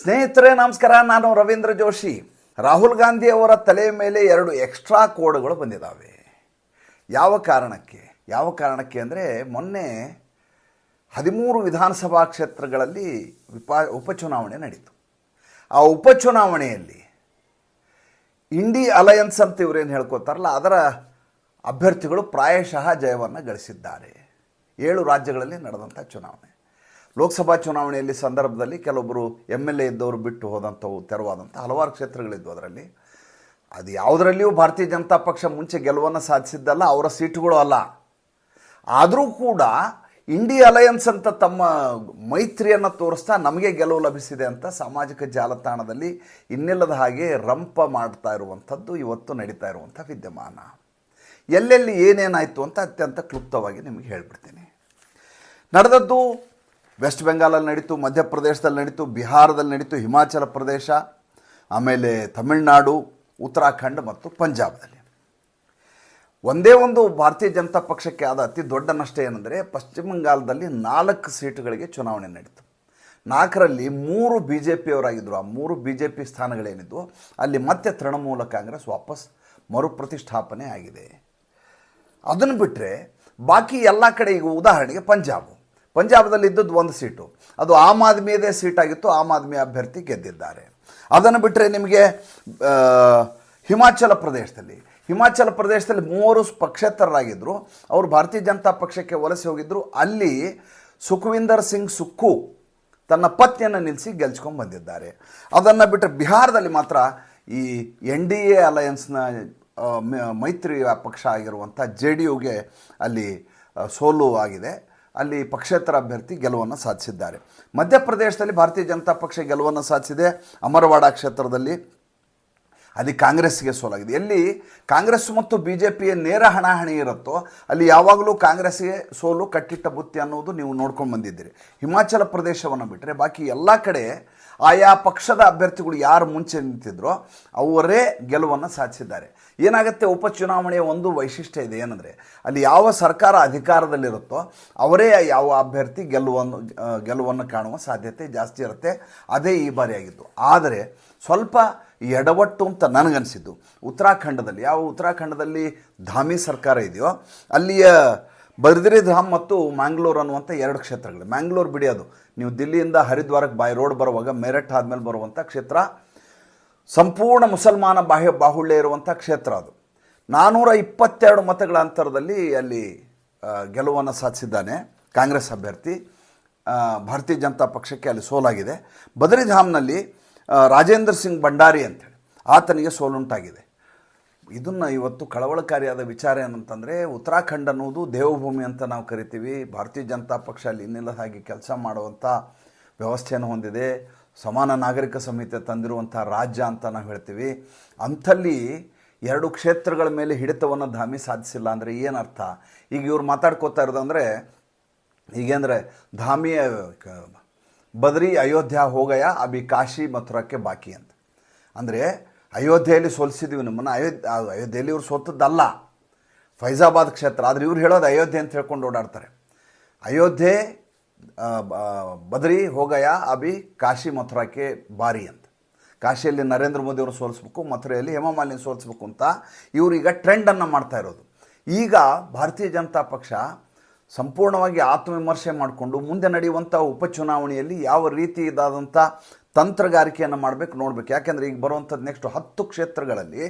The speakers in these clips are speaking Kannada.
ಸ್ನೇಹಿತರೆ, ನಮಸ್ಕಾರ. ನಾನು ರವೀಂದ್ರ ಜೋಶಿ. ರಾಹುಲ್ ಗಾಂಧಿ ಅವರ ತಲೆಯ ಮೇಲೆ ಎರಡು ಎಕ್ಸ್ಟ್ರಾ ಕೋಡ್ಗಳು ಬಂದಿದ್ದಾವೆ ಯಾವ ಕಾರಣಕ್ಕೆ? ಯಾವ ಕಾರಣಕ್ಕೆ ಅಂದರೆ, ಮೊನ್ನೆ ಹದಿಮೂರು ವಿಧಾನಸಭಾ ಕ್ಷೇತ್ರಗಳಲ್ಲಿ ವಿಪಾ, ಉಪಚುನಾವಣೆ ನಡೀತು. ಆ ಉಪಚುನಾವಣೆಯಲ್ಲಿ ಇಂಡಿ ಅಲಯನ್ಸ್ ಅಂತ ಇವರೇನು ಹೇಳ್ಕೊತಾರಲ್ಲ, ಅದರ ಅಭ್ಯರ್ಥಿಗಳು ಪ್ರಾಯಶಃ ಜಯವನ್ನು ಗಳಿಸಿದ್ದಾರೆ. ಏಳು ರಾಜ್ಯಗಳಲ್ಲಿ ನಡೆದಂಥ ಚುನಾವಣೆ. ಲೋಕಸಭಾ ಚುನಾವಣೆಯಲ್ಲಿ ಸಂದರ್ಭದಲ್ಲಿ ಕೆಲವೊಬ್ಬರು ಎಂ ಎಲ್ ಎ ಇದ್ದವರು ಬಿಟ್ಟು ಹೋದಂಥವು ತೆರವಾದಂಥ ಹಲವಾರು ಕ್ಷೇತ್ರಗಳಿದ್ವು ಅದರಲ್ಲಿ. ಅದು ಯಾವುದರಲ್ಲಿಯೂ ಭಾರತೀಯ ಜನತಾ ಪಕ್ಷ ಮುಂಚೆ ಗೆಲುವನ್ನು ಸಾಧಿಸಿದ್ದಲ್ಲ, ಅವರ ಸೀಟುಗಳು ಅಲ್ಲ. ಆದರೂ ಕೂಡ ಇಂಡಿ ಅಲಯನ್ಸ್ ಅಂತ ತಮ್ಮ ಮೈತ್ರಿಯನ್ನು ತೋರಿಸ್ತಾ ನಮಗೆ ಗೆಲುವು ಲಭಿಸಿದೆ ಅಂತ ಸಾಮಾಜಿಕ ಜಾಲತಾಣದಲ್ಲಿ ಇನ್ನಿಲ್ಲದ ಹಾಗೆ ರಂಪ ಮಾಡ್ತಾ ಇರುವಂಥದ್ದು ಇವತ್ತು ನಡೀತಾ ಇರುವಂಥ ವಿದ್ಯಮಾನ. ಎಲ್ಲೆಲ್ಲಿ ಏನೇನಾಯಿತು ಅಂತ ಅತ್ಯಂತ ಕ್ಲುಪ್ತವಾಗಿ ನಿಮಗೆ ಹೇಳ್ಬಿಡ್ತೀನಿ. ನಡೆದದ್ದು ವೆಸ್ಟ್ ಬೆಂಗಾಲಲ್ಲಿ ನಡೀತು, ಮಧ್ಯಪ್ರದೇಶದಲ್ಲಿ ನಡೀತು, ಬಿಹಾರದಲ್ಲಿ ನಡೀತು, ಹಿಮಾಚಲ ಪ್ರದೇಶ, ಆಮೇಲೆ ತಮಿಳುನಾಡು, ಉತ್ತರಾಖಂಡ್ ಮತ್ತು ಪಂಜಾಬ್ದಲ್ಲಿ. ಒಂದೇ ಒಂದು ಭಾರತೀಯ ಜನತಾ ಪಕ್ಷಕ್ಕೆ ಆದ ಅತಿ ದೊಡ್ಡ ನಷ್ಟ ಏನಂದರೆ ಪಶ್ಚಿಮ ಬಂಗಾಲದಲ್ಲಿ ನಾಲ್ಕು ಸೀಟುಗಳಿಗೆ ಚುನಾವಣೆ ನಡೀತು. ನಾಲ್ಕರಲ್ಲಿ ಮೂರು ಬಿ ಜೆ ಪಿಯವರಾಗಿದ್ದರು ಆ ಮೂರು ಬಿ ಜೆ ಪಿ ಸ್ಥಾನಗಳೇನಿದ್ವು, ಅಲ್ಲಿ ಮತ್ತೆ ತೃಣಮೂಲ ಕಾಂಗ್ರೆಸ್ ವಾಪಸ್ ಮರುಪ್ರತಿಷ್ಠಾಪನೆ ಆಗಿದೆ. ಅದನ್ನು ಬಿಟ್ಟರೆ ಬಾಕಿ ಎಲ್ಲ ಕಡೆ ಈಗ ಉದಾಹರಣೆಗೆ ಪಂಜಾಬ್. ಪಂಜಾಬದಲ್ಲಿ ಇದ್ದದ್ದು ಒಂದು ಸೀಟು. ಅದು ಆಮ್ ಆದ್ಮಿಯದೇ ಸೀಟ್ ಆಗಿತ್ತು ಆಮ್ ಆದ್ಮಿ ಅಭ್ಯರ್ಥಿ ಗೆದ್ದಿದ್ದಾರೆ. ಅದನ್ನು ಬಿಟ್ಟರೆ ನಿಮಗೆ ಹಿಮಾಚಲ ಪ್ರದೇಶದಲ್ಲಿ ಹಿಮಾಚಲ ಪ್ರದೇಶದಲ್ಲಿ ಮೂವರು ಪಕ್ಷೇತರರಾಗಿದ್ದರು ಅವರು ಭಾರತೀಯ ಜನತಾ ಪಕ್ಷಕ್ಕೆ ವಲಸೆ ಹೋಗಿದ್ದರು ಅಲ್ಲಿ ಸುಖವಿಂದರ್ ಸಿಂಗ್ ಸುಕ್ಕು ತನ್ನ ಪತ್ನಿಯನ್ನು ನಿಲ್ಲಿಸಿ ಗೆಲ್ಸ್ಕೊಂಡು ಬಂದಿದ್ದಾರೆ. ಅದನ್ನು ಬಿಟ್ಟರೆ ಬಿಹಾರದಲ್ಲಿ ಮಾತ್ರ ಈ ಎನ್ ಡಿ ಎ ಅಲಯನ್ಸ್ನ ಮೈತ್ರಿ ಪಕ್ಷ ಆಗಿರುವಂಥ ಜೆ ಡಿ ಯುಗೆ ಅಲ್ಲಿ ಸೋಲು ಆಗಿದೆ. ಅಲ್ಲಿ ಪಕ್ಷೇತರ ಅಭ್ಯರ್ಥಿ ಗೆಲುವನ್ನು ಸಾಧಿಸಿದ್ದಾರೆ. ಮಧ್ಯಪ್ರದೇಶದಲ್ಲಿ ಭಾರತೀಯ ಜನತಾ ಪಕ್ಷ ಗೆಲುವನ್ನು ಸಾಧಿಸಿದೆ. ಅಮರವಾಡ ಕ್ಷೇತ್ರದಲ್ಲಿ ಅಲ್ಲಿ ಕಾಂಗ್ರೆಸ್ಗೆ ಸೋಲಾಗಿದೆ. ಎಲ್ಲಿ ಕಾಂಗ್ರೆಸ್ ಮತ್ತು ಬಿ ಜೆ ಪಿಯ ನೇರ ಹಣಾಹಣಿ ಇರುತ್ತೋ ಅಲ್ಲಿ ಯಾವಾಗಲೂ ಕಾಂಗ್ರೆಸ್ಗೆ ಸೋಲು, ಕಟ್ಟಿಟ್ಟ ಬುತ್ತಿ ಅನ್ನೋದು ನೀವು ನೋಡ್ಕೊಂಡು ಬಂದಿದ್ದೀರಿ. ಹಿಮಾಚಲ ಪ್ರದೇಶವನ್ನು ಬಿಟ್ಟರೆ ಬಾಕಿ ಎಲ್ಲ ಕಡೆ ಆಯಾ ಪಕ್ಷದ ಅಭ್ಯರ್ಥಿಗಳು ಯಾರು ಮುಂಚೆ ನಿಂತಿದ್ರೋ ಅವರೇ ಗೆಲುವನ್ನು ಸಾಧಿಸಿದ್ದಾರೆ. ಏನಾಗುತ್ತೆ ಉಪಚುನಾವಣೆಯ ಒಂದು ವೈಶಿಷ್ಟ್ಯ ಇದೆ ಏನಂದರೆ, ಅಲ್ಲಿ ಯಾವ ಸರ್ಕಾರ ಅಧಿಕಾರದಲ್ಲಿರುತ್ತೋ ಅವರೇ ಯಾವ ಅಭ್ಯರ್ಥಿ ಗೆಲುವನ್ನು ಗೆಲುವನ್ನು ಕಾಣುವ ಸಾಧ್ಯತೆ ಜಾಸ್ತಿ ಇರುತ್ತೆ. ಅದೇ ಈ ಬಾರಿ ಆಗಿತ್ತು ಆದರೆ ಸ್ವಲ್ಪ ಎಡವಟ್ಟು ಅಂತ ನನಗನ್ಸಿದ್ದು, ಉತ್ತರಾಖಂಡದಲ್ಲಿ, ಯಾವ ಉತ್ತರಾಖಂಡದಲ್ಲಿ ಧಾಮಿ ಸರ್ಕಾರ ಇದೆಯೋ, ಅಲ್ಲಿಯ ಬರ್ದ್ರಿ ಧಾಮ್ ಮತ್ತು ಮ್ಯಾಂಗ್ಳೂರ್ ಅನ್ನುವಂಥ ಎರಡು ಕ್ಷೇತ್ರಗಳು ಮ್ಯಾಂಗ್ಳೂರ್ ಬಿಡಿ ಅದು. ನೀವು ದಿಲ್ಲಿಯಿಂದ ಹರಿದ್ವಾರಕ್ಕೆ ಬಾಯ್ ರೋಡ್ ಬರುವಾಗ ಮೇರಠ್ ಆದಮೇಲೆ ಬರುವಂಥ ಕ್ಷೇತ್ರ ಸಂಪೂರ್ಣ ಮುಸಲ್ಮಾನ ಬಾಹ್ಯ ಬಾಹುಳ್ಯ ಇರುವಂಥ ಕ್ಷೇತ್ರ ಅದು. ನಾನ್ನೂರ ಇಪ್ಪತ್ತೆರಡು ಮತಗಳ ಅಂತರದಲ್ಲಿ ಅಲ್ಲಿ ಗೆಲುವನ್ನು ಸಾಧಿಸಿದ್ದಾನೆ ಕಾಂಗ್ರೆಸ್ ಅಭ್ಯರ್ಥಿ. ಭಾರತೀಯ ಜನತಾ ಪಕ್ಷಕ್ಕೆ ಅಲ್ಲಿ ಸೋಲಾಗಿದೆ. ಬದರಿಧಾಮ್ನಲ್ಲಿ ರಾಜೇಂದ್ರ ಸಿಂಗ್ ಭಂಡಾರಿ ಅಂತೇಳಿ ಆತನಿಗೆ ಸೋಲುಂಟಾಗಿದೆ. ಇದನ್ನು ಇವತ್ತು ಕಳವಳಕಾರಿಯಾದ ವಿಚಾರ ಏನಂತಂದರೆ, ಉತ್ತರಾಖಂಡ್ ಅನ್ನೋದು ದೇವಭೂಮಿ ಅಂತ ನಾವು ಕರಿತೀವಿ. ಭಾರತೀಯ ಜನತಾ ಪಕ್ಷ ಅಲ್ಲಿ ಇನ್ನಿಲ್ಲದ ಹಾಗೆ ಕೆಲಸ ಮಾಡುವಂಥ ವ್ಯವಸ್ಥೆಯನ್ನು ಹೊಂದಿದೆ. ಸಮಾನ ನಾಗರಿಕ ಸಂಹಿತೆ ತಂದಿರುವಂಥ ರಾಜ್ಯ ಅಂತ ನಾವು ಹೇಳ್ತೀವಿ. ಅಂಥಲ್ಲಿ ಎರಡು ಕ್ಷೇತ್ರಗಳ ಮೇಲೆ ಹಿಡಿತವನ್ನು ಧಾಮಿ ಸಾಧಿಸಿಲ್ಲ ಅಂದರೆ ಏನರ್ಥ? ಈಗ ಇವ್ರು ಮಾತಾಡ್ಕೋತಾ ಇರೋದಂದರೆ ಈಗೇಂದರೆ ಧಾಮಿಯ ಬದ್ರಿ ಅಯೋಧ್ಯ ಹೋಗಯ ಅಭಿ ಕಾಶಿ ಮಥುರಕ್ಕೆ ಬಾಕಿ ಅಂತ. ಅಂದರೆ ಅಯೋಧ್ಯೆಯಲ್ಲಿ ಸೋಲಿಸಿದ್ವಿ ನಮ್ಮನ್ನು. ಅಯೋಧ್ಯ ಅಯೋಧ್ಯೆಯಲ್ಲಿ ಇವ್ರು ಸೋತದ್ದಲ್ಲ. ಫೈಜಾಬಾದ್ ಕ್ಷೇತ್ರ. ಆದರೆ ಇವ್ರು ಹೇಳೋದು ಅಯೋಧ್ಯೆ ಅಂತ ಹೇಳ್ಕೊಂಡು ಓಡಾಡ್ತಾರೆ. ಅಯೋಧ್ಯೆ ಬದ್ರಿ, ಹೋಗಯ್ಯ, ಅಭಿ, ಕಾಶಿ ಮಥುರಾಕ್ಕೆ ಬಾರಿ ಅಂತ. ಕಾಶಿಯಲ್ಲಿ ನರೇಂದ್ರ ಮೋದಿ ಅವರು ಸೋಲಿಸ್ಬೇಕು, ಮಥುರೆಯಲ್ಲಿ ಹೇಮಮಾಲಿನಿ ಸೋಲಿಸ್ಬೇಕು ಅಂತ ಇವರು ಈಗ ಟ್ರೆಂಡನ್ನು ಮಾಡ್ತಾ ಇರೋದು. ಈಗ ಭಾರತೀಯ ಜನತಾ ಪಕ್ಷ ಸಂಪೂರ್ಣವಾಗಿ ಆತ್ಮವಿಮರ್ಶೆ ಮಾಡಿಕೊಂಡು ಮುಂದೆ ನಡೆಯುವಂಥ ಉಪಚುನಾವಣೆಯಲ್ಲಿ ಯಾವ ರೀತಿ ಇದಾದಂಥ ತಂತ್ರಗಾರಿಕೆಯನ್ನು ಮಾಡಬೇಕು ನೋಡಬೇಕು. ಯಾಕೆಂದರೆ ಈಗ ಬರುವಂಥದ್ದು ನೆಕ್ಸ್ಟ್ ಹತ್ತು ಕ್ಷೇತ್ರಗಳಲ್ಲಿ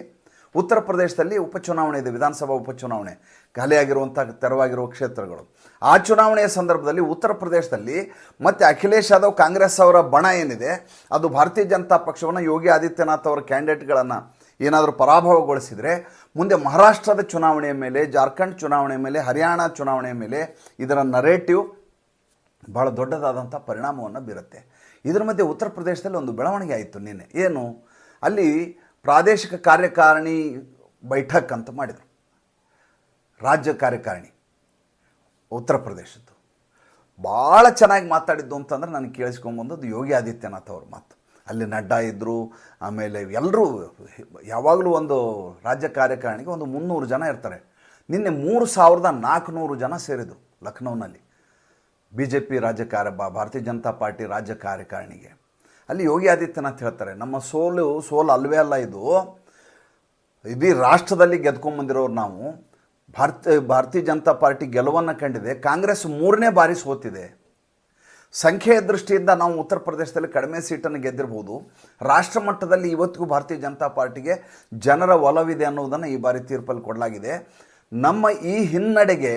ಉತ್ತರ ಪ್ರದೇಶದಲ್ಲಿ ಉಪಚುನಾವಣೆ ಇದೆ, ವಿಧಾನಸಭಾ ಉಪಚುನಾವಣೆ ಖಾಲಿಯಾಗಿರುವಂಥ ತೆರವಾಗಿರುವ ಕ್ಷೇತ್ರಗಳು. ಆ ಚುನಾವಣೆಯ ಸಂದರ್ಭದಲ್ಲಿ ಉತ್ತರ ಪ್ರದೇಶದಲ್ಲಿ ಮತ್ತೆ ಅಖಿಲೇಶ್ ಯಾದವ್ ಕಾಂಗ್ರೆಸ್ ಅವರ ಬಣ ಏನಿದೆ, ಅದು ಭಾರತೀಯ ಜನತಾ ಪಕ್ಷವನ್ನು ಯೋಗಿ ಆದಿತ್ಯನಾಥ್ ಅವರ ಕ್ಯಾಂಡಿಡೇಟ್ಗಳನ್ನು ಏನಾದರೂ ಪರಾಭವಗೊಳಿಸಿದರೆ, ಮುಂದೆ ಮಹಾರಾಷ್ಟ್ರದ ಚುನಾವಣೆಯ ಮೇಲೆ, ಜಾರ್ಖಂಡ್ ಚುನಾವಣೆಯ ಮೇಲೆ, ಹರಿಯಾಣ ಚುನಾವಣೆಯ ಮೇಲೆ ಇದರ ನರೇಟಿವ್ ಭಾಳ ದೊಡ್ಡದಾದಂಥ ಪರಿಣಾಮವನ್ನು ಬೀರುತ್ತೆ. ಇದರ ಮಧ್ಯೆ ಉತ್ತರ ಪ್ರದೇಶದಲ್ಲಿ ಒಂದು ಬೆಳವಣಿಗೆ ಆಯಿತು ನಿನ್ನೆ. ಏನು? ಅಲ್ಲಿ ಪ್ರಾದೇಶಿಕ ಕಾರ್ಯಕಾರಿಣಿ ಬೈಠಕ್ ಅಂತ ಮಾಡಿದರು. ರಾಜ್ಯ ಕಾರ್ಯಕಾರಿಣಿ. ಉತ್ತರ ಪ್ರದೇಶದ್ದು. ಭಾಳ ಚೆನ್ನಾಗಿ ಮಾತಾಡಿದ್ದು ಅಂತಂದ್ರೆ ನನಗೆ ಕೇಳಿಸ್ಕೊಂಬಂದದ್ದು ಯೋಗಿ ಆದಿತ್ಯನಾಥ್ ಅವ್ರ ಮಾತು. ಅಲ್ಲಿ ನಡ್ಡಾ ಇದ್ದರು ಆಮೇಲೆ ಎಲ್ಲರೂ ಯಾವಾಗಲೂ ಒಂದು ರಾಜ್ಯ ಕಾರ್ಯಕಾರಿಣಿಗೆ ಒಂದು ಮುನ್ನೂರು ಜನ ಇರ್ತಾರೆ. ನಿನ್ನೆ ಮೂರು ಸಾವಿರದ ನಾಲ್ಕುನೂರು ಜನ ಸೇರಿದರು ಲಖನೌನಲ್ಲಿ ಬಿ ಜೆ ಪಿ ರಾಜ್ಯ ಕಾರ್ಯ, ಬಾ- ಭಾರತೀಯ ಜನತಾ ಪಾರ್ಟಿ ರಾಜ್ಯ ಕಾರ್ಯಕಾರಿಣಿಗೆ. ಅಲ್ಲಿ ಯೋಗಿ ಆದಿತ್ಯನಾಥ್ ಹೇಳ್ತಾರೆ, ನಮ್ಮ ಸೋಲು ಸೋಲು ಅಲ್ವೇ ಅಲ್ಲ ಇದು. ಇಡೀ ರಾಷ್ಟ್ರದಲ್ಲಿ ಗೆದ್ಕೊಂಬಂದಿರೋರು ನಾವು. ಭಾರತ, ಭಾರತೀಯ ಜನತಾ ಪಾರ್ಟಿ ಗೆಲುವನ್ನು ಕಂಡಿದೆ. ಕಾಂಗ್ರೆಸ್ ಮೂರನೇ ಬಾರಿ ಸೋತಿದೆ. ಸಂಖ್ಯೆಯ ದೃಷ್ಟಿಯಿಂದ ನಾವು ಉತ್ತರ ಪ್ರದೇಶದಲ್ಲಿ ಕಡಿಮೆ ಸೀಟನ್ನು ಗೆದ್ದಿರ್ಬೋದು. ರಾಷ್ಟ್ರ ಮಟ್ಟದಲ್ಲಿ ಇವತ್ತಿಗೂ ಭಾರತೀಯ ಜನತಾ ಪಾರ್ಟಿಗೆ ಜನರ ಒಲವಿದೆ ಅನ್ನೋದನ್ನು ಈ ಬಾರಿ ತೀರ್ಪಲ್ಲಿ ಕೊಡಲಾಗಿದೆ. ನಮ್ಮ ಈ ಹಿನ್ನಡೆಗೆ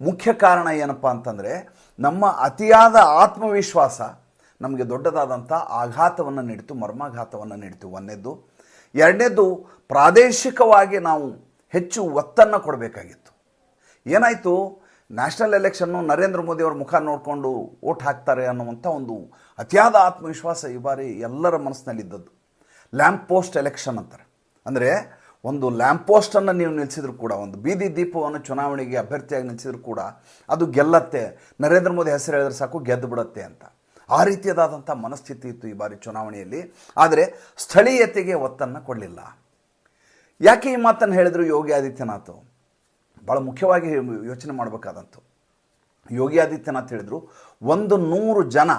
ಮುಖ್ಯ ಕಾರಣ ಏನಪ್ಪ ಅಂತಂದರೆ, ನಮ್ಮ ಅತಿಯಾದ ಆತ್ಮವಿಶ್ವಾಸ ನಮಗೆ ದೊಡ್ಡದಾದಂಥ ಆಘಾತವನ್ನು ನೀಡಿತು, ಮರ್ಮಾಘಾತವನ್ನು ನೀಡಿತು. ಒಂದನೇದ್ದು ಎರಡನೇದು ಪ್ರಾದೇಶಿಕವಾಗಿ ನಾವು ಹೆಚ್ಚು ಒತ್ತನ್ನು ಕೊಡಬೇಕಾಗಿತ್ತು. ಏನಾಯಿತು? ನ್ಯಾಷನಲ್ ಎಲೆಕ್ಷನ್ನು ನರೇಂದ್ರ ಮೋದಿ ಅವ್ರ ಮುಖ ನೋಡಿಕೊಂಡು ಓಟ್ ಹಾಕ್ತಾರೆ ಅನ್ನುವಂಥ ಒಂದು ಅತಿಯಾದ ಆತ್ಮವಿಶ್ವಾಸ ಈ ಬಾರಿ ಎಲ್ಲರ ಮನಸ್ಸಿನಲ್ಲಿದ್ದದ್ದು. ಲ್ಯಾಂಪ್ ಪೋಸ್ಟ್ ಎಲೆಕ್ಷನ್ ಅಂತಾರೆ. ಅಂದರೆ ಒಂದು ಲ್ಯಾಂಪ್ ಪೋಸ್ಟನ್ನು ನೀವು ನಿಲ್ಲಿಸಿದ್ರು ಕೂಡ, ಒಂದು ಬೀದಿ ದೀಪವನ್ನು ಚುನಾವಣೆಗೆ ಅಭ್ಯರ್ಥಿಯಾಗಿ ನಿಲ್ಲಿಸಿದ್ರು ಕೂಡ ಅದು ಗೆಲ್ಲತ್ತೆ, ನರೇಂದ್ರ ಮೋದಿ ಹೆಸರು ಹೇಳಿದ್ರೆ ಸಾಕು ಗೆದ್ದು ಬಿಡುತ್ತೆ ಅಂತ. ಆ ರೀತಿಯಾದಂಥ ಮನಸ್ಥಿತಿ ಇತ್ತು ಈ ಬಾರಿ ಚುನಾವಣೆಯಲ್ಲಿ. ಆದರೆ ಸ್ಥಳೀಯತೆಗೆ ಒತ್ತನ್ನು ಕೊಡಲಿಲ್ಲ. ಯಾಕೆ ಈ ಮಾತನ್ನು ಹೇಳಿದರು ಯೋಗಿ ಆದಿತ್ಯನಾಥ್? ಭಾಳ ಮುಖ್ಯವಾಗಿ ಯೋಚನೆ ಮಾಡಬೇಕಾದಂತು ಯೋಗಿ ಆದಿತ್ಯನಾಥ್ ಹೇಳಿದರು, ಒಂದು ನೂರು ಜನ,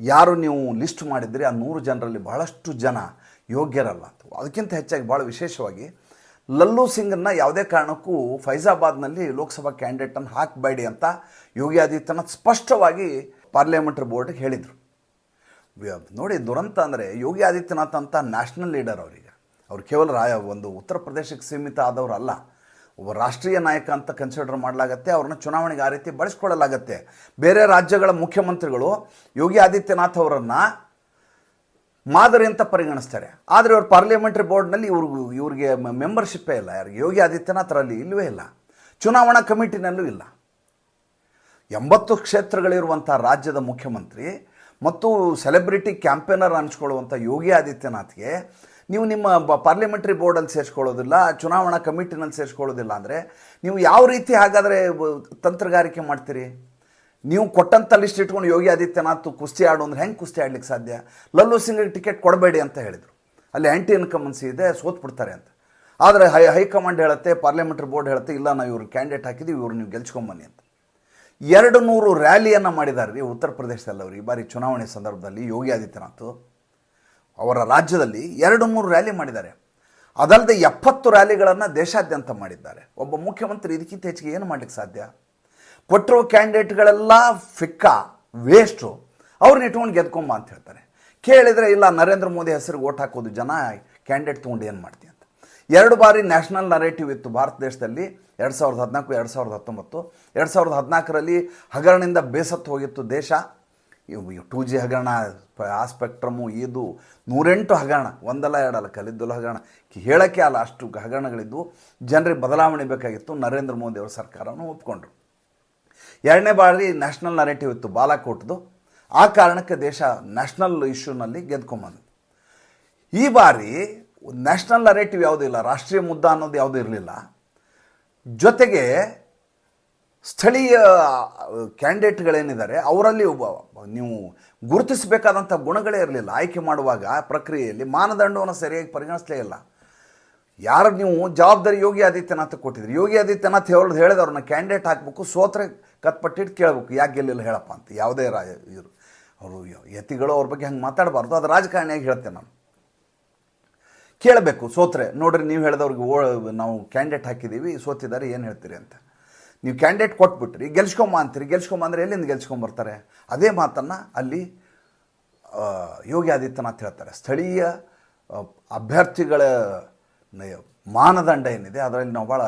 ಯಾರು ನೀವು ಲಿಸ್ಟ್ ಮಾಡಿದರೆ, ಆ ನೂರು ಜನರಲ್ಲಿ ಬಹಳಷ್ಟು ಜನ ಯೋಗ್ಯರಲ್ಲ ಅದಕ್ಕಿಂತ ಹೆಚ್ಚಾಗಿ ಭಾಳ ವಿಶೇಷವಾಗಿ, ಲಲ್ಲು ಸಿಂಗನ್ನ ಯಾವುದೇ ಕಾರಣಕ್ಕೂ ಫೈಜಾಬಾದ್ನಲ್ಲಿ ಲೋಕಸಭಾ ಕ್ಯಾಂಡಿಡೇಟನ್ನು ಹಾಕಬೇಡಿ ಅಂತ ಯೋಗಿ ಆದಿತ್ಯನಾಥ್ ಸ್ಪಷ್ಟವಾಗಿ ಪಾರ್ಲಿಮೆಂಟ್ರಿ ಬೋರ್ಡ್ಗೆ ಹೇಳಿದರು. ನೋಡಿ ದುರಂತ ಅಂದರೆ ಯೋಗಿ ಆದಿತ್ಯನಾಥ್ ಅಂತ ನ್ಯಾಷನಲ್ ಲೀಡರ್ ಅವರಿಗೆ. ಅವ್ರು ಕೇವಲ ರಾಯ, ಒಂದು ಉತ್ತರ ಪ್ರದೇಶಕ್ಕೆ ಸೀಮಿತ ಆದವರು ಅಲ್ಲ. ಒಬ್ಬ ರಾಷ್ಟ್ರೀಯ ನಾಯಕ ಅಂತ ಕನ್ಸಿಡರ್ ಮಾಡಲಾಗತ್ತೆ, ಅವ್ರನ್ನ ಚುನಾವಣೆಗೆ ಆ ರೀತಿ ಬಳಸ್ಕೊಳ್ಳಲಾಗತ್ತೆ. ಬೇರೆ ರಾಜ್ಯಗಳ ಮುಖ್ಯಮಂತ್ರಿಗಳು ಯೋಗಿ ಆದಿತ್ಯನಾಥ್ ಅವರನ್ನು ಮಾದರಿ ಅಂತ ಪರಿಗಣಿಸ್ತಾರೆ. ಆದರೆ ಅವ್ರ ಪಾರ್ಲಿಮೆಂಟ್ರಿ ಬೋರ್ಡ್ನಲ್ಲಿ ಇವ್ರಿಗೂ, ಇವ್ರಿಗೆ ಮೆಂಬರ್ಶಿಪ್ಪೇ ಇಲ್ಲ. ಯಾರಿಗೆ, ಯೋಗಿ ಆದಿತ್ಯನಾಥರಲ್ಲಿ ಇಲ್ಲವೇ ಇಲ್ಲ. ಚುನಾವಣಾ ಕಮಿಟಿನಲ್ಲೂ ಇಲ್ಲ. ಎಂಬತ್ತು ಕ್ಷೇತ್ರಗಳಿರುವಂಥ ರಾಜ್ಯದ ಮುಖ್ಯಮಂತ್ರಿ ಮತ್ತು ಸೆಲೆಬ್ರಿಟಿ ಕ್ಯಾಂಪೇನರ್ ಅನಿಸ್ಕೊಳ್ಳುವಂಥ ಯೋಗಿ ಆದಿತ್ಯನಾಥ್ಗೆ ನೀವು ನಿಮ್ಮ ಪಾರ್ಲಿಮೆಂಟ್ರಿ ಬೋರ್ಡಲ್ಲಿ ಸೇರಿಸ್ಕೊಳ್ಳೋದಿಲ್ಲ, ಚುನಾವಣಾ ಕಮಿಟಿನಲ್ಲಿ ಸೇರಿಸ್ಕೊಳ್ಳೋದಿಲ್ಲ ಅಂದರೆ ನೀವು ಯಾವ ರೀತಿ ಹಾಗಾದರೆ ತಂತ್ರಗಾರಿಕೆ ಮಾಡ್ತೀರಿ? ನೀವು ಕೊಟ್ಟಂಥ ಲಿಸ್ಟ್ ಇಟ್ಕೊಂಡು ಯೋಗಿ ಆದಿತ್ಯನಾಥ್ ಕುಸ್ತಿ ಆಡು ಅಂದ್ರೆ ಹೆಂಗೆ ಕುಸ್ತಿ ಆಡ್ಲಿಕ್ಕೆ ಸಾಧ್ಯ? ಲಲ್ಲು ಸಿಂಗ್ಗೆ ಟಿಕೆಟ್ ಕೊಡಬೇಡಿ ಅಂತ ಹೇಳಿದರು. ಅಲ್ಲಿ ಆ್ಯಂಟಿ ಇನ್ಕಮನ್ಸಿ ಇದೆ, ಸೋತ್ಬಿಡ್ತಾರೆ ಅಂತ. ಆದರೆ ಹೈ ಹೈಕಮಾಂಡ್ ಹೇಳುತ್ತೆ ಪಾರ್ಲಿಮೆಂಟ್ರಿ ಬೋರ್ಡ್ ಹೇಳುತ್ತೆ, ಇಲ್ಲ ನಾವು ಇವ್ರು ಕ್ಯಾಂಡಿಡೇಟ್ ಹಾಕಿದ್ದೀವಿ ಇವ್ರು ನೀವು ಗೆಲ್ಸ್ಕೊಂಬನ್ನಿ ಅಂತ. ಎರಡು ನೂರು ರ್ಯಾಲಿಯನ್ನು ಮಾಡಿದ್ದಾರೆ ರೀ ಉತ್ತರ ಪ್ರದೇಶದಲ್ಲಿ ಅವರು ಈ ಬಾರಿ ಚುನಾವಣೆ ಸಂದರ್ಭದಲ್ಲಿ ಯೋಗಿ ಆದಿತ್ಯನಾಥ್. ಅವರ ರಾಜ್ಯದಲ್ಲಿ ಎರಡು ಮೂರು ರ್ಯಾಲಿ ಮಾಡಿದ್ದಾರೆ. ಅದಲ್ಲದೆ ಎಪ್ಪತ್ತು ರ್ಯಾಲಿಗಳನ್ನು ದೇಶಾದ್ಯಂತ ಮಾಡಿದ್ದಾರೆ. ಒಬ್ಬ ಮುಖ್ಯಮಂತ್ರಿ ಇದಕ್ಕಿಂತ ಹೆಚ್ಚಿಗೆ ಏನು ಮಾಡಲಿಕ್ಕೆ ಸಾಧ್ಯ? ಕೊಟ್ಟಿರೋ ಕ್ಯಾಂಡಿಡೇಟ್ಗಳೆಲ್ಲ ಫಿಕ್ಕ, ವೇಸ್ಟು. ಅವ್ರನ್ನ ಇಟ್ಕೊಂಡು ಗೆದ್ಕೊಂಬ ಅಂತ ಹೇಳ್ತಾರೆ. ಕೇಳಿದರೆ, ಇಲ್ಲ, ನರೇಂದ್ರ ಮೋದಿ ಹೆಸರಿಗೆ ಓಟ್ ಹಾಕೋದು ಜನ, ಕ್ಯಾಂಡಿಡೇಟ್ ತೊಗೊಂಡು ಏನು ಮಾಡ್ತೀಯ ಅಂತ. ಎರಡು ಬಾರಿ ನ್ಯಾಷನಲ್ ನರೇಟಿವ್ ಇತ್ತು ಭಾರತ ದೇಶದಲ್ಲಿ. ಎರಡು ಸಾವಿರದ ಹದಿನಾಲ್ಕು, ಎರಡು ಸಾವಿರದ ಹತ್ತೊಂಬತ್ತು. ಎರಡು ಸಾವಿರದ ಹದಿನಾಲ್ಕರಲ್ಲಿ ಹಗರಣದಿಂದ ಬೇಸತ್ತು ಹೋಗಿತ್ತು ದೇಶ. ಟೂ ಜಿ ಹಗರಣ ಆ ಸ್ಪೆಕ್ಟ್ರಮು ಇದು ನೂರೆಂಟು ಹಗರಣ, ಒಂದಲ್ಲ ಎರಡಲ್ಲ ಕಲಿದ್ದಲ್ಲ ಹಗರಣ. ಹೇಳೋಕ್ಕೆ ಅಲ್ಲ, ಅಷ್ಟು ಹಗರಣಗಳಿದ್ದು ಜನರಿಗೆ ಬದಲಾವಣೆ ಬೇಕಾಗಿತ್ತು. ನರೇಂದ್ರ ಮೋದಿ ಅವರ ಸರ್ಕಾರವನ್ನು ಒಪ್ಕೊಂಡ್ರು. ಎರಡನೇ ಬಾರಿ ನ್ಯಾಷನಲ್ ನರೇಟಿವ್ ಇತ್ತು ಬಾಲಾಕೋಟ್ದು. ಆ ಕಾರಣಕ್ಕೆ ದೇಶ ನ್ಯಾಷನಲ್ ಇಶ್ಯೂನಲ್ಲಿ ಗೆದ್ಕೊಂಬಂದು ಈ ಬಾರಿ ನ್ಯಾಷನಲ್ ನರೇಟಿವ್ ಯಾವುದೂ ಇಲ್ಲ, ರಾಷ್ಟ್ರೀಯ ಮುದ್ದ ಅನ್ನೋದು ಯಾವುದೂ ಇರಲಿಲ್ಲ. ಜೊತೆಗೆ ಸ್ಥಳೀಯ ಕ್ಯಾಂಡಿಡೇಟ್ಗಳೇನಿದ್ದಾರೆ, ಅವರಲ್ಲಿ ಒಬ್ಬ, ನೀವು ಗುರುತಿಸಬೇಕಾದಂಥ ಗುಣಗಳೇ ಇರಲಿಲ್ಲ. ಆಯ್ಕೆ ಮಾಡುವಾಗ ಪ್ರಕ್ರಿಯೆಯಲ್ಲಿ ಮಾನದಂಡವನ್ನು ಸರಿಯಾಗಿ ಪರಿಗಣಿಸಲೇ ಇಲ್ಲ. ಯಾರು ನೀವು ಜವಾಬ್ದಾರಿ ಯೋಗಿ ಆದಿತ್ಯನಾಥ್ ಕೊಟ್ಟಿದ್ರಿ ಯೋಗಿ ಆದಿತ್ಯನಾಥ್ ಹೇಳೋದು ಹೇಳಿದ ಅವ್ರನ್ನ ಕ್ಯಾಂಡಿಡೇಟ್ ಹಾಕಬೇಕು, ಸೋತ್ರೆ ಕತ್ಪಟ್ಟಿಟ್ಟು ಕೇಳಬೇಕು, ಯಾಕೆ ಗೆಲ್ಲಿಲ್ಲ ಹೇಳಪ್ಪ ಅಂತ. ಯಾವುದೇ ರಾಜ ಇವರು, ಅವರು ಯತಿಗಳು ಅವ್ರ ಬಗ್ಗೆ ಹಂಗೆ ಮಾತಾಡಬಾರ್ದು. ಅದು ರಾಜಕಾರಣಿಯಾಗಿ ಹೇಳ್ತೇನೆ ನಾನು. ಕೇಳಬೇಕು, ಸೋತ್ರೆ. ನೋಡ್ರಿ, ನೀವು ಹೇಳಿದವ್ರಿಗೆ ಓ, ನಾವು ಕ್ಯಾಂಡಿಡೇಟ್ ಹಾಕಿದ್ದೀವಿ, ಸೋತಿದ್ದಾರೆ, ಏನು ಹೇಳ್ತೀರಿ ಅಂತ. ನೀವು ಕ್ಯಾಂಡಿಡೇಟ್ ಕೊಟ್ಬಿಟ್ರಿ, ಗೆಲ್ಸ್ಕೊಂಬ ಅಂತೀರಿ, ಗೆಲ್ಸ್ಕೊಂಬ ಅಂದರೆ ಎಲ್ಲಿಂದ ಗೆಲ್ಸ್ಕೊಂಬರ್ತಾರೆ? ಅದೇ ಮಾತನ್ನು ಅಲ್ಲಿ ಯೋಗಿ ಆದಿತ್ಯನಾಥ್ ಹೇಳ್ತಾರೆ. ಸ್ಥಳೀಯ ಅಭ್ಯರ್ಥಿಗಳ ಮಾನದಂಡ ಏನಿದೆ, ಅದರಲ್ಲಿ ನಾವು ಭಾಳ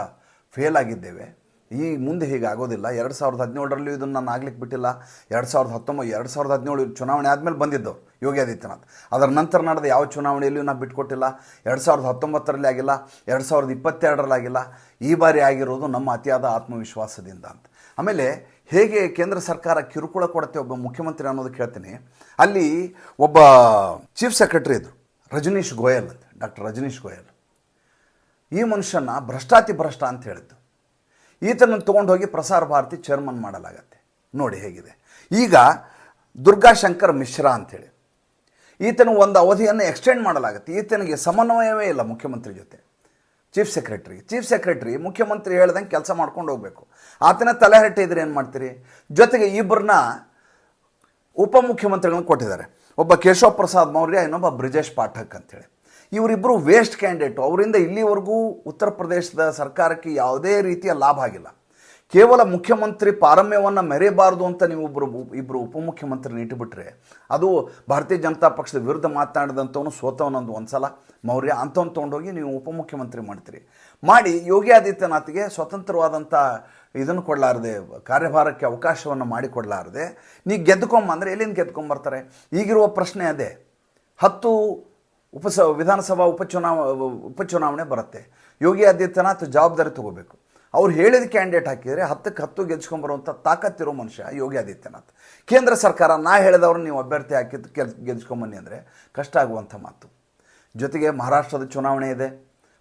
ಫೇಲ್ ಆಗಿದ್ದೇವೆ. ಈ ಮುಂದೆ ಹೀಗೆ ಆಗೋದಿಲ್ಲ. ಎರಡು ಸಾವಿರದ ಹದಿನೇಳರಲ್ಲೂ ಇದನ್ನು ನಾನು ಆಗ್ಲಿಕ್ಕೆ ಬಿಟ್ಟಿಲ್ಲ. ಎರಡು ಸಾವಿರದ ಹತ್ತೊಂಬತ್ತು ಎರಡು ಸಾವಿರದ ಹದಿನೇಳು ಚುನಾವಣೆ ಆದಮೇಲೆ ಬಂದಿದ್ದವು ಯೋಗಿ ಆದಿತ್ಯನಾಥ್. ಅದರ ನಂತರ ನಡೆದ ಯಾವ ಚುನಾವಣೆಯಲ್ಲಿಯೂ ನಾನು ಬಿಟ್ಕೊಟ್ಟಿಲ್ಲ. ಎರಡು ಸಾವಿರದ ಹತ್ತೊಂಬತ್ತರಲ್ಲಿ ಆಗಿಲ್ಲ. ಎರಡು ಸಾವಿರದ ಇಪ್ಪತ್ತೆರಡರಲ್ಲಿ ಆಗಿಲ್ಲ. ಈ ಬಾರಿ ಆಗಿರೋದು ನಮ್ಮ ಅತಿಯಾದ ಆತ್ಮವಿಶ್ವಾಸದಿಂದ ಅಂತ. ಆಮೇಲೆ ಹೇಗೆ ಕೇಂದ್ರ ಸರ್ಕಾರ ಕಿರುಕುಳ ಕೊಡುತ್ತೆ ಒಬ್ಬ ಮುಖ್ಯಮಂತ್ರಿ ಅನ್ನೋದಕ್ಕೆ ಕೇಳ್ತೀನಿ. ಅಲ್ಲಿ ಒಬ್ಬ ಚೀಫ್ ಸೆಕ್ರೆಟರಿ ಇದ್ದರು ರಜನೀಶ್ ಗೋಯಲ್ ಅಂತ. ಡಾಕ್ಟರ್ ರಜನೀಶ್ ಗೋಯಲ್. ಈ ಮನುಷ್ಯನ ಭ್ರಷ್ಟಾತಿ ಭ್ರಷ್ಟ ಅಂತ ಹೇಳಿದ್ದು. ಈತನನ್ನು ತೊಗೊಂಡು ಹೋಗಿ ಪ್ರಸಾರ ಭಾರತಿ ಚೇರ್ಮನ್ ಮಾಡಲಾಗತ್ತೆ. ನೋಡಿ ಹೇಗಿದೆ. ಈಗ ದುರ್ಗಾಶಂಕರ್ ಮಿಶ್ರಾ ಅಂಥೇಳಿ. ಈತನ ಒಂದು ಅವಧಿಯನ್ನು ಎಕ್ಸ್ಟೆಂಡ್ ಮಾಡಲಾಗುತ್ತೆ. ಈತನಿಗೆ ಸಮನ್ವಯವೇ ಇಲ್ಲ ಮುಖ್ಯಮಂತ್ರಿ ಜೊತೆ. ಚೀಫ್ ಸೆಕ್ರೆಟರಿ ಚೀಫ್ ಸೆಕ್ರೆಟರಿ ಮುಖ್ಯಮಂತ್ರಿ ಹೇಳ್ದಂಗೆ ಕೆಲಸ ಮಾಡ್ಕೊಂಡು ಹೋಗಬೇಕು. ಆತನ ತಲೆಹರಟೆ ಇದ್ರೆ ಏನು ಮಾಡ್ತೀರಿ? ಜೊತೆಗೆ ಇಬ್ಬರನ್ನ ಉಪಮುಖ್ಯಮಂತ್ರಿಗಳನ್ನ ಕೊಟ್ಟಿದ್ದಾರೆ. ಒಬ್ಬ ಕೇಶವ ಪ್ರಸಾದ್ ಮೌರ್ಯ, ಇನ್ನೊಬ್ಬ ಬ್ರಿಜೇಶ್ ಪಾಠಕ್ ಅಂತೇಳಿ ಇವರಿಬ್ಬರು ವೇಸ್ಟ್ ಕ್ಯಾಂಡಿಡೇಟು ಅವರಿಂದ ಇಲ್ಲಿವರೆಗೂ ಉತ್ತರ ಪ್ರದೇಶದ ಸರ್ಕಾರಕ್ಕೆ ಯಾವುದೇ ರೀತಿಯ ಲಾಭ ಆಗಿಲ್ಲ. ಕೇವಲ ಮುಖ್ಯಮಂತ್ರಿ ಪಾರಮ್ಯವನ್ನು ಮೆರೆಯಬಾರದು ಅಂತ ನೀವು ಒಬ್ಬರು ಇಬ್ಬರು ಉಪಮುಖ್ಯಮಂತ್ರಿ ಇಟ್ಟುಬಿಟ್ರೆ ಅದು ಭಾರತೀಯ ಜನತಾ ಪಕ್ಷದ ವಿರುದ್ಧ ಮಾತನಾಡಿದಂಥವನು ಸೋತವನೊಂದು ಒಂದ್ಸಲ, ಮೌರ್ಯ ಅಂಥವ್ನು ತೊಗೊಂಡೋಗಿ ನೀವು ಉಪಮುಖ್ಯಮಂತ್ರಿ ಮಾಡ್ತೀರಿ. ಮಾಡಿ ಯೋಗಿ ಆದಿತ್ಯನಾಥ್ಗೆ ಸ್ವತಂತ್ರವಾದಂಥ ಇದನ್ನು ಕೊಡಲಾರದೆ, ಕಾರ್ಯಭಾರಕ್ಕೆ ಅವಕಾಶವನ್ನು ಮಾಡಿಕೊಡಲಾರದೆ ನೀ ಗೆದ್ದುಕೊಂಬಂದರೆ ಎಲ್ಲಿಂದ ಗೆದ್ಕೊಂಬರ್ತಾರೆ ಈಗಿರುವ ಪ್ರಶ್ನೆ ಅದೇ. ಹತ್ತು ಉಪಸ, ವಿಧಾನಸಭಾ ಉಪಚುನಾವ, ಉಪಚುನಾವಣೆ ಬರುತ್ತೆ. ಯೋಗಿ ಆದಿತ್ಯನಾಥ್ ಜವಾಬ್ದಾರಿ ತಗೋಬೇಕು. ಅವ್ರು ಹೇಳಿದ ಕ್ಯಾಂಡಿಡೇಟ್ ಹಾಕಿದರೆ ಹತ್ತಕ್ಕೆ ಹತ್ತು ಗೆದ್ಸ್ಕೊಂಬರುವಂಥ ತಾಕತ್ತಿರೋ ಮನುಷ್ಯ ಯೋಗಿ ಆದಿತ್ಯನಾಥ್. ಕೇಂದ್ರ ಸರ್ಕಾರ, ನಾ ಹೇಳಿದವ್ರು ನೀವು ಅಭ್ಯರ್ಥಿ ಹಾಕಿದ್ದು ಕೆಲ್ ಗೆದ್ಸ್ಕೊಂಬನ್ನಿ ಅಂದರೆ ಕಷ್ಟ ಆಗುವಂಥ ಮಾತು. ಜೊತೆಗೆ ಮಹಾರಾಷ್ಟ್ರದ ಚುನಾವಣೆ ಇದೆ.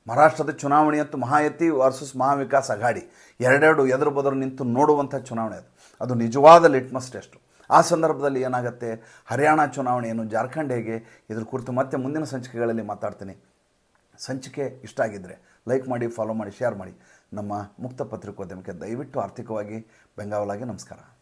ಮಹಾರಾಷ್ಟ್ರದ ಚುನಾವಣೆ ಅಂತ ಮಹಾಯತಿ ವರ್ಸಸ್ ಮಹಾವಿಕಾಸ್ ಅಘಾಡಿ. ಎರಡೆರಡು ಎದುರು ಬದರು ನಿಂತು ನೋಡುವಂಥ ಚುನಾವಣೆ ಅದು. ಅದು ನಿಜವಾದ ಲಿಟ್ಮಸ್ ಟೆಸ್ಟು ಆ ಸಂದರ್ಭದಲ್ಲಿ ಏನಾಗುತ್ತೆ? ಹರಿಯಾಣ ಚುನಾವಣೆಯನ್ನು ಜಾರ್ಖಂಡ್ ಹೇಗೆ? ಇದ್ರ ಕುರಿತು ಮತ್ತೆ ಮುಂದಿನ ಸಂಚಿಕೆಗಳಲ್ಲಿ ಮಾತಾಡ್ತೀನಿ. ಸಂಚಿಕೆ ಇಷ್ಟ ಆಗಿದ್ದರೆ ಲೈಕ್ ಮಾಡಿ ಫಾಲೋ ಮಾಡಿ ಶೇರ್ ಮಾಡಿ. ನಮ್ಮ ಮುಕ್ತ ಪತ್ರಿಕೋದ್ಯಮಕ್ಕೆ ದಯವಿಟ್ಟು ಆರ್ಥಿಕವಾಗಿ ಬೆಂಗಾವಲಾಗಿ ನಮಸ್ಕಾರ.